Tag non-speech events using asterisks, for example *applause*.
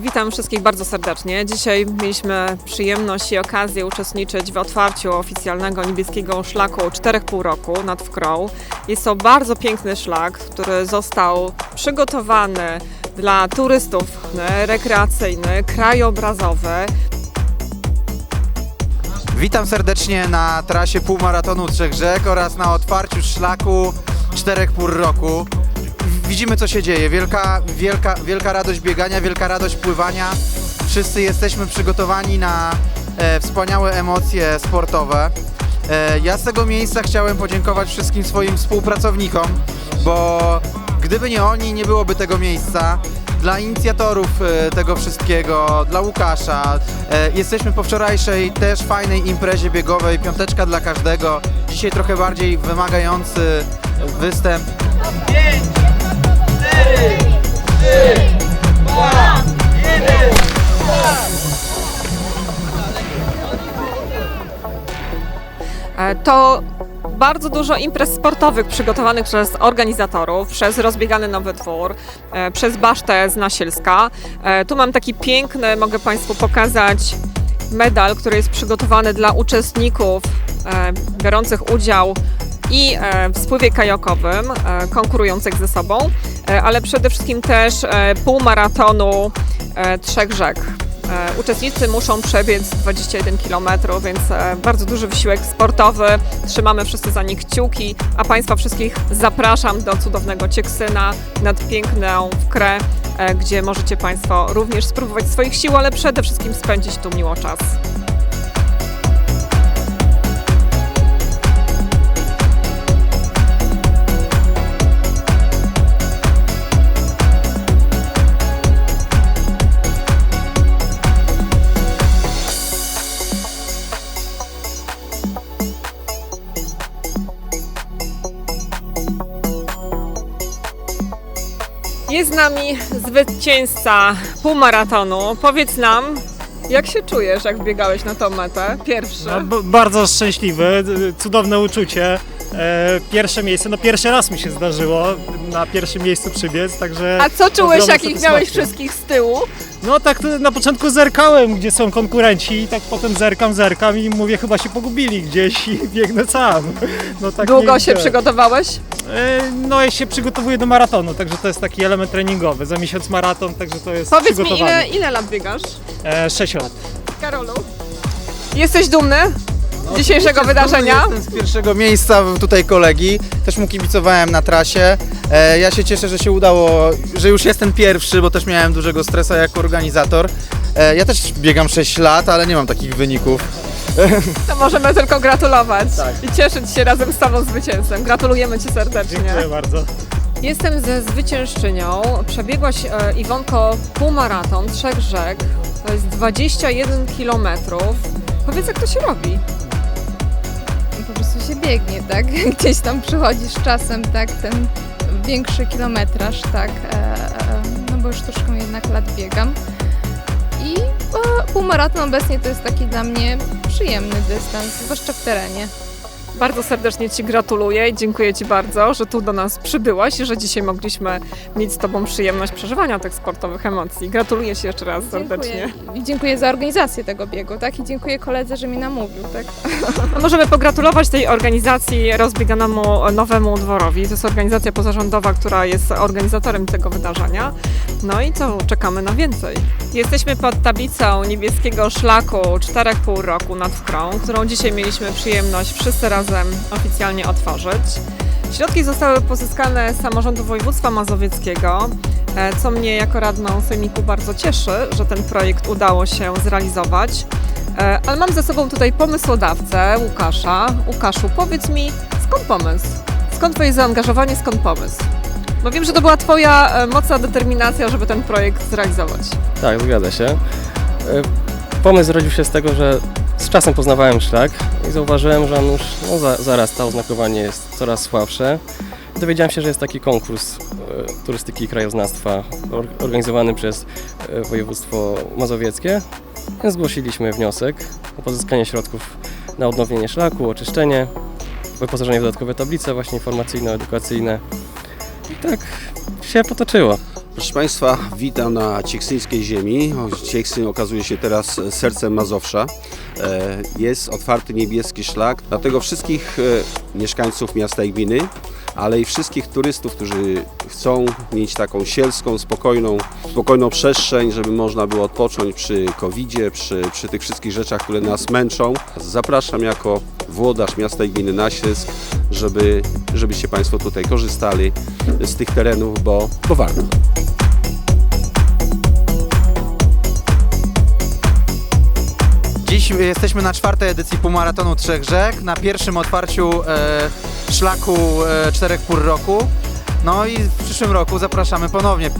Witam wszystkich bardzo serdecznie. Dzisiaj mieliśmy przyjemność i okazję uczestniczyć w otwarciu oficjalnego niebieskiego szlaku 4,5 roku nad Wkrą. Jest to bardzo piękny szlak, który został przygotowany dla turystów e, rekreacyjny, krajobrazowy. Witam serdecznie na trasie półmaratonu Trzech Rzek oraz na otwarciu szlaku 4,5 roku. Widzimy co się dzieje, wielka, wielka, wielka radość biegania, wielka radość pływania. Wszyscy jesteśmy przygotowani na e, wspaniałe emocje sportowe. E, ja z tego miejsca chciałem podziękować wszystkim swoim współpracownikom, bo gdyby nie oni, nie byłoby tego miejsca. Dla inicjatorów e, tego wszystkiego, dla Łukasza. E, Jesteśmy po wczorajszej też fajnej imprezie biegowej, piąteczka dla każdego. Dzisiaj trochę bardziej wymagający występ. To bardzo dużo imprez sportowych przygotowanych przez organizatorów, przez rozbiegany Nowy Dwór, e, przez Basztę z Nasielska. E, Tu mam taki piękny, mogę Państwu pokazać, medal, który jest przygotowany dla uczestników e, biorących udział i e, w spływie kajakowym, e, konkurujących ze sobą, e, ale przede wszystkim też e, półmaratonu e, Trzech Rzek. E, Uczestnicy muszą przebiec 21 km, więc e, bardzo duży wysiłek sportowy. Trzymamy wszyscy za nich kciuki, a Państwa wszystkich zapraszam do cudownego Cieksyna nad piękną Wkrę, e, gdzie możecie Państwo również spróbować swoich sił, ale przede wszystkim spędzić tu miło czas. Jest z nami zwycięzca półmaratonu. Powiedz nam, jak się czujesz, jak biegałeś na tą metę? Pierwszy. No, bardzo szczęśliwy, cudowne uczucie. E, pierwsze miejsce, no pierwszy raz mi się zdarzyło na pierwszym miejscu przybiec, także... A co czułeś, jak ich miałeś wszystkich z tyłu? No tak na początku zerkałem, gdzie są konkurenci i tak potem zerkam, zerkam i mówię, chyba się pogubili gdzieś i *laughs* biegnę sam. No, tak Długo się przygotowałeś? E, no ja się przygotowuję do maratonu, także to jest taki element treningowy. Za miesiąc maraton, także to jest Powiedz mi, ile, ile lat biegasz? E, 6 lat. Karolu? Jesteś dumny No, z dzisiejszego oczywiście wydarzenia? Jestem z pierwszego miejsca tutaj kolegi, też mu kibicowałem na trasie. E, ja się cieszę, że się udało, że już jestem pierwszy, bo też miałem dużego stresa jako organizator. E, ja też biegam 6 lat, ale nie mam takich wyników. *laughs* To możemy tylko gratulować Tak. i cieszyć się razem z Tobą zwycięzcą. Gratulujemy Ci serdecznie. Dziękuję bardzo. Jestem ze zwyciężczynią. Przebiegłaś e, Iwonko półmaraton Trzech Rzek. To jest 21 km. Powiedz, jak to się robi? po prostu się biegnie, tak? *laughs* Gdzieś tam przychodzisz czasem, tak, ten większy kilometraż, tak, e, e, no bo już troszkę jednak lat biegam. I e, półmaraton obecnie to jest taki dla mnie przyjemny dystans, zwłaszcza w terenie. Bardzo serdecznie Ci gratuluję i dziękuję Ci bardzo, że tu do nas przybyłaś i że dzisiaj mogliśmy mieć z Tobą przyjemność przeżywania tych sportowych emocji. Gratuluję Ci jeszcze raz serdecznie. Dziękuję. I dziękuję za organizację tego biegu, tak? I dziękuję koledze, że mi namówił, tak? Możemy pogratulować tej organizacji rozbieganemu Nowemu Dworowi. To jest organizacja pozarządowa, która jest organizatorem tego wydarzenia. No i co, czekamy na więcej. Jesteśmy pod tablicą niebieskiego szlaku 4,5 roku nad Wkrą, którą dzisiaj mieliśmy przyjemność wszyscy razem oficjalnie otworzyć. Środki zostały pozyskane z samorządu województwa mazowieckiego, e, co mnie jako radną sejmiku bardzo cieszy, że ten projekt udało się zrealizować. E, Ale mam ze sobą tutaj pomysłodawcę Łukasza. Łukaszu, powiedz mi, skąd pomysł? Skąd twoje zaangażowanie, skąd pomysł? Bo wiem, że to była twoja e, mocna determinacja, żeby ten projekt zrealizować. Tak, zgadza się. Pomysł zrodził się z tego, że z czasem poznawałem szlak i zauważyłem, że on już no, za, zarasta, oznakowanie jest coraz słabsze. Dowiedziałem się, że jest taki konkurs e, turystyki i krajoznawstwa or, organizowany przez e, województwo mazowieckie. Zgłosiliśmy wniosek o pozyskanie środków na odnowienie szlaku, oczyszczenie, wyposażenie w dodatkowe tablice właśnie informacyjno-edukacyjne. I tak się potoczyło. Proszę Państwa, witam na cieksyńskiej ziemi. Cieksyn okazuje się teraz sercem Mazowsza. E, Jest otwarty niebieski szlak, dlatego wszystkich e, mieszkańców miasta i gminy, ale i wszystkich turystów, którzy chcą mieć taką sielską, spokojną, spokojną przestrzeń, żeby można było odpocząć przy COVID-zie, przy, przy tych wszystkich rzeczach, które nas męczą. Zapraszam jako włodarz miasta i gminy Naślizg, żeby, żebyście Państwo tutaj korzystali z tych terenów, bo, bo warto. Dziś jesteśmy na czwartej edycji półmaratonu Trzech Rzek, na pierwszym otwarciu e, szlaku e, Czterech Pór Roku. No i w przyszłym roku zapraszamy ponownie.